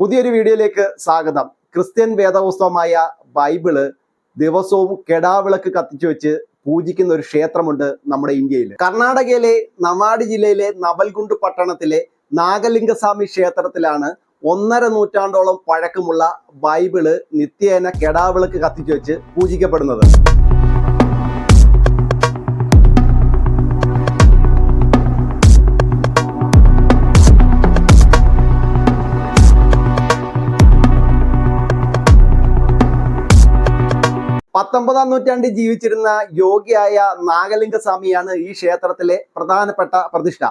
പുതിയൊരു വീഡിയോയിലേക്ക് സ്വാഗതം. ക്രിസ്ത്യൻ വേദപുസ്തകമായ ബൈബിൾ ദിവസവും കെടാവിളക്ക് കത്തിച്ചു വെച്ച് പൂജിക്കുന്ന ഒരു ക്ഷേത്രമുണ്ട് നമ്മുടെ ഇന്ത്യയിൽ കർണാടകയിലെ നവാഡ് ജില്ലയിലെ നവൽഗുണ്ട് പട്ടണത്തിലെ നാഗലിംഗസ്വാമി ക്ഷേത്രത്തിലാണ് ഒന്നര നൂറ്റാണ്ടോളം പഴക്കമുള്ള ബൈബിൾ നിത്യേന കെടാവിളക്ക് കത്തിച്ചു വെച്ച് പൂജിക്കപ്പെടുന്നത്. പത്തൊമ്പതാം നൂറ്റാണ്ടിൽ ജീവിച്ചിരുന്ന യോഗിയായ നാഗലിംഗ സ്വാമിയാണ് ഈ ക്ഷേത്രത്തിലെ പ്രധാനപ്പെട്ട പ്രതിഷ്ഠ.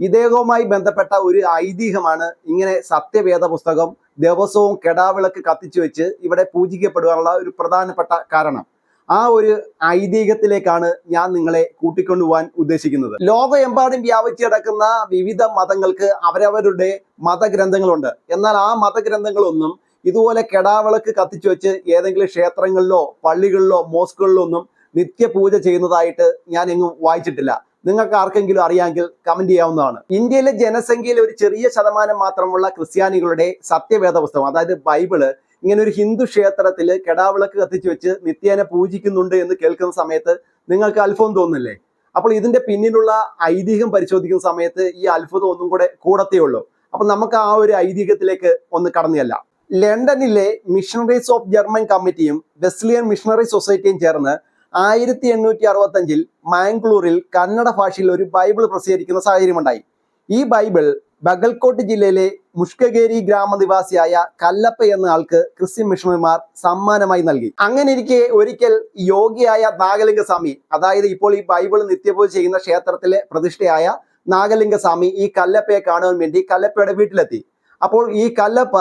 ഇദ്ദേഹവുമായി ബന്ധപ്പെട്ട ഒരു ഐതിഹ്യമാണ് ഇങ്ങനെ സത്യവേദ പുസ്തകം ദിവസവും കെടാവിളക്ക് കത്തിച്ചു വെച്ച് ഇവിടെ പൂജിക്കപ്പെടുവാനുള്ള ഒരു പ്രധാനപ്പെട്ട കാരണം. ആ ഒരു ഐതിഹ്യത്തിലേക്കാണ് ഞാൻ നിങ്ങളെ കൂട്ടിക്കൊണ്ടുപോകാൻ ഉദ്ദേശിക്കുന്നത്. ലോകമെമ്പാടും വ്യാപിച്ചു കിടക്കുന്ന വിവിധ മതങ്ങൾക്ക് അവരവരുടെ മതഗ്രന്ഥങ്ങളുണ്ട്. എന്നാൽ ആ മതഗ്രന്ഥങ്ങളൊന്നും ഇതുപോലെ കെടാവിളക്ക് കത്തിച്ചു വെച്ച് ഏതെങ്കിലും ക്ഷേത്രങ്ങളിലോ പള്ളികളിലോ മോസ്കുകളിലോ ഒന്നും നിത്യപൂജ ചെയ്യുന്നതായിട്ട് ഞാൻ എങ്ങും വായിച്ചിട്ടില്ല. നിങ്ങൾക്ക് ആർക്കെങ്കിലും അറിയാമെങ്കിൽ കമന്റ് ചെയ്യാവുന്നതാണ്. ഇന്ത്യയിലെ ജനസംഖ്യയിൽ ഒരു ചെറിയ ശതമാനം മാത്രമുള്ള ക്രിസ്ത്യാനികളുടെ സത്യവേദ പുസ്തകം അതായത് ബൈബിൾ ഇങ്ങനെ ഒരു ഹിന്ദു ക്ഷേത്രത്തിൽ കെടാവിളക്ക് കത്തിച്ചു വെച്ച് നിത്യേന പൂജിക്കുന്നുണ്ട് എന്ന് കേൾക്കുന്ന സമയത്ത് നിങ്ങൾക്ക് അത്ഭുതം തോന്നില്ലേ? അപ്പോൾ ഇതിന്റെ പിന്നിലുള്ള ഐതിഹ്യം പരിശോധിക്കുന്ന സമയത്ത് ഈ അത്ഭുതം ഒന്നും കൂടെ കൂടത്തേ ഉള്ളൂ. അപ്പൊ നമുക്ക് ആ ഒരു ഐതിഹ്യത്തിലേക്ക് ഒന്ന് കടന്നില്ല ലണ്ടനിലെ മിഷണറീസ് ഓഫ് ജർമ്മൻ കമ്മിറ്റിയും വെസ്ലിയൻ മിഷണറി സൊസൈറ്റിയും ചേർന്ന് ആയിരത്തി എണ്ണൂറ്റി അറുപത്തി അഞ്ചിൽ മാംഗ്ലൂരിൽ കന്നഡ ഭാഷയിൽ ഒരു ബൈബിൾ പ്രസിദ്ധീകരിക്കുന്ന സാഹചര്യമുണ്ടായി. ഈ ബൈബിൾ ബഗൽകോട്ട് ജില്ലയിലെ മുഷ്കഗേരി ഗ്രാമനിവാസിയായ കല്ലപ്പ എന്ന ആൾക്ക് ക്രിസ്ത്യൻ മിഷണറിമാർ സമ്മാനമായി നൽകി. അങ്ങനെ ഇരിക്കെ ഒരിക്കൽ യോഗിയായ നാഗലിംഗ സ്വാമി അതായത് ഇപ്പോൾ ഈ ബൈബിൾ നിത്യപൂജ ചെയ്യുന്ന ക്ഷേത്രത്തിലെ പ്രതിഷ്ഠയായ നാഗലിംഗ സ്വാമി ഈ കല്ലപ്പയെ കാണുവാൻ വേണ്ടി കല്ലപ്പയുടെ വീട്ടിലെത്തി. അപ്പോൾ ഈ കല്ലപ്പ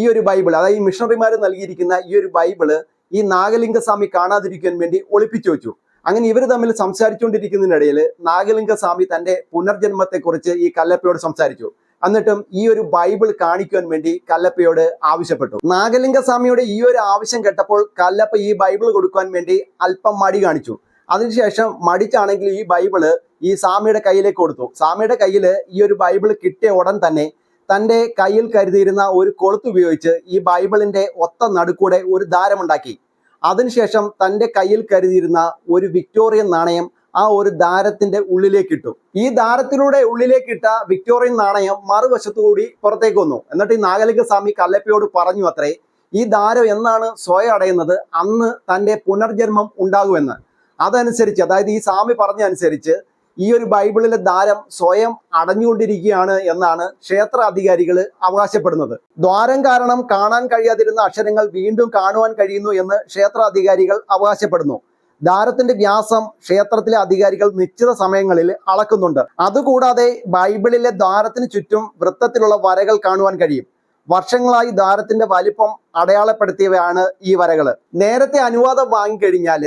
ഈ ഒരു ബൈബിൾ അതായത് ഈ മിഷണറിമാർ നൽകിയിരിക്കുന്ന ഈ ഒരു ബൈബിൾ ഈ നാഗലിംഗസ്വാമി കാണാതിരിക്കാൻ വേണ്ടി ഒളിപ്പിച്ചു വെച്ചു. അങ്ങനെ ഇവർ തമ്മിൽ സംസാരിച്ചുകൊണ്ടിരിക്കുന്നതിനിടയിൽ നാഗലിംഗസ്വാമി തന്റെ പുനർജന്മത്തെക്കുറിച്ച് ഈ കല്ലപ്പയോട് സംസാരിച്ചു. എന്നിട്ടും ഈ ഒരു ബൈബിൾ കാണിക്കുവാൻ വേണ്ടി കല്ലപ്പയോട് ആവശ്യപ്പെട്ടു. നാഗലിംഗസ്വാമിയുടെ ഈ ഒരു ആവശ്യം കേട്ടപ്പോൾ കല്ലപ്പ ഈ ബൈബിൾ കൊടുക്കുവാൻ വേണ്ടി അല്പം മടി കാണിച്ചു. അതിനുശേഷം മടിച്ചാണെങ്കിൽ ഈ ബൈബിൾ ഈ സ്വാമിയുടെ കയ്യിലേക്ക് കൊടുത്തു. സ്വാമിയുടെ കയ്യിൽ ഈ ഒരു ബൈബിൾ കിട്ടിയ ഉടൻ തന്നെ തന്റെ കയ്യിൽ കരുതിയിരുന്ന ഒരു കൊളുത്ത് ഉപയോഗിച്ച് ഈ ബൈബിളിന്റെ ഒത്ത നടുക്കൂടെ ഒരു ദാരമുണ്ടാക്കി. അതിനുശേഷം തന്റെ കയ്യിൽ കരുതിയിരുന്ന ഒരു വിക്ടോറിയൻ നാണയം ആ ഒരു ദാരത്തിന്റെ ഉള്ളിലേക്ക് ഇട്ടു ഈ ദാരത്തിലൂടെ ഉള്ളിലേക്ക് ഇട്ട വിക്ടോറിയൻ നാണയം മറുവശത്തുകൂടി പുറത്തേക്ക് വന്നു. എന്നിട്ട് ഈ നാഗലിംഗ സ്വാമി കല്ലപ്പയോട് പറഞ്ഞു അത്രേ ഈ ദാരം എന്നാണ് സ്വയം അടയുന്നത്? അന്ന് തന്റെ പുനർജന്മം ഉണ്ടാകുമെന്ന്. അതനുസരിച്ച് അതായത് ഈ സ്വാമി പറഞ്ഞ അനുസരിച്ച് ഈ ഒരു ബൈബിളിലെ ദാരം സ്വയം അടഞ്ഞുകൊണ്ടിരിക്കുകയാണ് എന്നാണ് ക്ഷേത്ര അധികാരികൾ അവകാശപ്പെടുന്നത്. ദ്വാരം കാരണം കാണാൻ കഴിയാതിരുന്ന അക്ഷരങ്ങൾ വീണ്ടും കാണുവാൻ കഴിയുന്നു എന്ന് ക്ഷേത്ര അധികാരികൾ അവകാശപ്പെടുന്നു. ദാരത്തിന്റെ വ്യാസം ക്ഷേത്രത്തിലെ അധികാരികൾ നിശ്ചിത സമയങ്ങളിൽ അളക്കുന്നുണ്ട്. അതുകൂടാതെ ബൈബിളിലെ ദ്വാരത്തിന് ചുറ്റും വൃത്തത്തിലുള്ള വരകൾ കാണുവാൻ കഴിയും. വർഷങ്ങളായി ദാരത്തിന്റെ വലിപ്പം അടയാളപ്പെടുത്തിയവയാണ് ഈ വരകൾ നേരത്തെ അനുവാദം വാങ്ങിക്കഴിഞ്ഞാൽ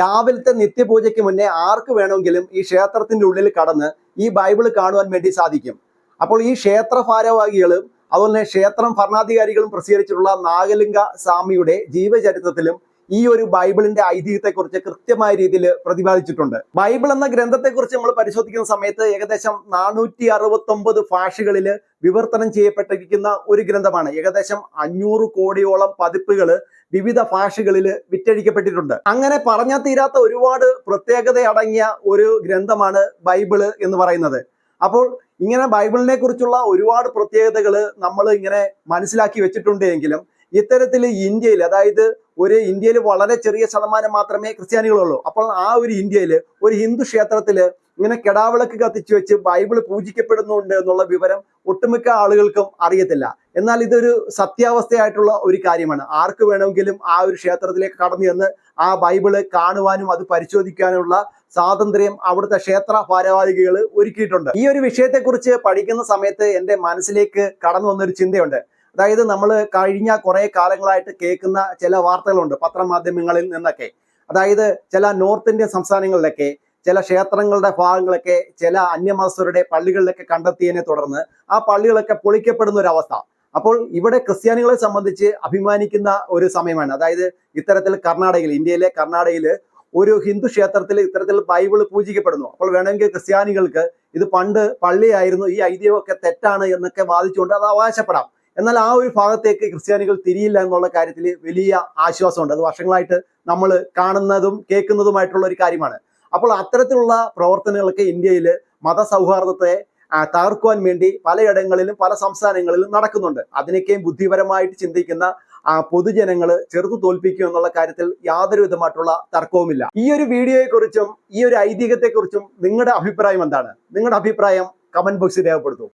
രാവിലത്തെ നിത്യപൂജയ്ക്ക് മുന്നേ ആർക്ക് വേണമെങ്കിലും ഈ ക്ഷേത്രത്തിന്റെ ഉള്ളിൽ കടന്ന് ഈ ബൈബിൾ കാണുവാൻ വേണ്ടി സാധിക്കും. അപ്പോൾ ഈ ക്ഷേത്ര ഭാരവാഹികളും അതുപോലെ ക്ഷേത്രം ഭരണാധികാരികളും പ്രസിദ്ധീകരിച്ചിട്ടുള്ള നാഗലിംഗ സ്വാമിയുടെ ജീവചരിത്രത്തിലും ഈ ഒരു ബൈബിളിന്റെ ഐതിഹ്യത്തെക്കുറിച്ച് കൃത്യമായ രീതിയിൽ പ്രതിപാദിച്ചിട്ടുണ്ട്. ബൈബിൾ എന്ന ഗ്രന്ഥത്തെക്കുറിച്ച് നമ്മൾ പരിശോധിക്കുന്ന സമയത്ത് ഏകദേശം നാനൂറ്റി അറുപത്തി ഒമ്പത് ഭാഷകളിൽ വിവർത്തനം ചെയ്യപ്പെട്ടിരിക്കുന്ന ഒരു ഗ്രന്ഥമാണ്. ഏകദേശം അഞ്ഞൂറ് കോടിയോളം പതിപ്പുകൾ വിവിധ ഭാഷകളിൽ വിറ്റഴിക്കപ്പെട്ടിട്ടുണ്ട്. അങ്ങനെ പറഞ്ഞാൽ തീരാത്ത ഒരുപാട് പ്രത്യേകത അടങ്ങിയ ഒരു ഗ്രന്ഥമാണ് ബൈബിൾ എന്ന് പറയുന്നത്. അപ്പോൾ ഇങ്ങനെ ബൈബിളിനെ കുറിച്ചുള്ള ഒരുപാട് പ്രത്യേകതകൾ നമ്മൾ ഇങ്ങനെ മനസ്സിലാക്കി വെച്ചിട്ടുണ്ട് എങ്കിലും ഇത്തരത്തിൽ ഇന്ത്യയിൽ അതായത് ഒരു ഇന്ത്യയിൽ വളരെ ചെറിയ ശതമാനം മാത്രമേ ക്രിസ്ത്യാനികളുള്ളൂ. അപ്പോൾ ആ ഒരു ഇന്ത്യയിൽ ഒരു ഹിന്ദു ക്ഷേത്രത്തിൽ ഇങ്ങനെ കെടാവിളക്ക് കത്തിച്ചു വെച്ച് ബൈബിൾ പൂജിക്കപ്പെടുന്നുണ്ട് എന്നുള്ള വിവരം ഒട്ടുമിക്ക ആളുകൾക്കും അറിയത്തില്ല. എന്നാൽ ഇതൊരു സത്യാവസ്ഥയായിട്ടുള്ള ഒരു കാര്യമാണ്. ആർക്ക് വേണമെങ്കിലും ആ ഒരു ക്ഷേത്രത്തിലേക്ക് കടന്നു ചെന്ന് ആ ബൈബിൾ കാണുവാനും അത് പരിശോധിക്കാനുമുള്ള സ്വാതന്ത്ര്യം അവിടുത്തെ ക്ഷേത്ര ഭാരവാഹികൾ ഒരുക്കിയിട്ടുണ്ട്. ഈ ഒരു വിഷയത്തെക്കുറിച്ച് പഠിക്കുന്ന സമയത്ത് എന്റെ മനസ്സിലേക്ക് കടന്നു വന്നൊരു ചിന്തയുണ്ട്. അതായത് നമ്മൾ കഴിഞ്ഞ കുറെ കാലങ്ങളായിട്ട് കേൾക്കുന്ന ചില വാർത്തകളുണ്ട് പത്രമാധ്യമങ്ങളിൽ നിന്നൊക്കെ. അതായത് ചില നോർത്ത് ഇന്ത്യൻ സംസ്ഥാനങ്ങളിലൊക്കെ ചില ക്ഷേത്രങ്ങളുടെ ഭാഗങ്ങളൊക്കെ ചില അന്യമതസ്ഥരുടെ പള്ളികളിലൊക്കെ കണ്ടെത്തിയതിനെ തുടർന്ന് ആ പള്ളികളൊക്കെ പൊളിക്കപ്പെടുന്ന ഒരു അവസ്ഥ. അപ്പോൾ ഇവിടെ ക്രിസ്ത്യാനികളെ സംബന്ധിച്ച് അഭിമാനിക്കുന്ന ഒരു സമയമാണ്. അതായത് ഇത്തരത്തിൽ കർണാടകയിൽ ഇന്ത്യയിലെ കർണാടകയിൽ ഒരു ഹിന്ദു ക്ഷേത്രത്തിൽ ഇത്തരത്തിൽ ബൈബിൾ പൂജിക്കപ്പെടുന്നു. അപ്പോൾ വേണമെങ്കിൽ ക്രിസ്ത്യാനികൾക്ക് ഇത് പണ്ട് പള്ളിയായിരുന്നു ഈ ഐതിഹ്യമൊക്കെ തെറ്റാണ് എന്നൊക്കെ വാദിച്ചുകൊണ്ട് അത് അവകാശപ്പെടാം. എന്നാൽ ആ ഒരു ഭാഗത്തേക്ക് ക്രിസ്ത്യാനികൾ തിരിയില്ല എന്നുള്ള കാര്യത്തിൽ വലിയ ആശ്വാസമുണ്ട്. അത് വർഷങ്ങളായിട്ട് നമ്മൾ കാണുന്നതും കേൾക്കുന്നതുമായിട്ടുള്ള ഒരു കാര്യമാണ്. അപ്പോൾ അത്തരത്തിലുള്ള പ്രവർത്തനങ്ങളൊക്കെ ഇന്ത്യയിൽ മതസൗഹാർദ്ദത്തെ തകർക്കുവാൻ വേണ്ടി പലയിടങ്ങളിലും പല സംസ്ഥാനങ്ങളിലും നടക്കുന്നുണ്ട്. അതിനൊക്കെയും ബുദ്ധിപരമായിട്ട് ചിന്തിക്കുന്ന പൊതുജനങ്ങൾ ചെറുത്തു തോൽപ്പിക്കും എന്നുള്ള കാര്യത്തിൽ യാതൊരു വിധമായിട്ടുള്ള തർക്കവുമില്ല. ഈ ഒരു വീഡിയോയെക്കുറിച്ചും ഈ ഒരു ഐതിഹ്യത്തെക്കുറിച്ചും നിങ്ങളുടെ അഭിപ്രായം എന്താണ്? നിങ്ങളുടെ അഭിപ്രായം കമന്റ് ബോക്സിൽ രേഖപ്പെടുത്തൂ.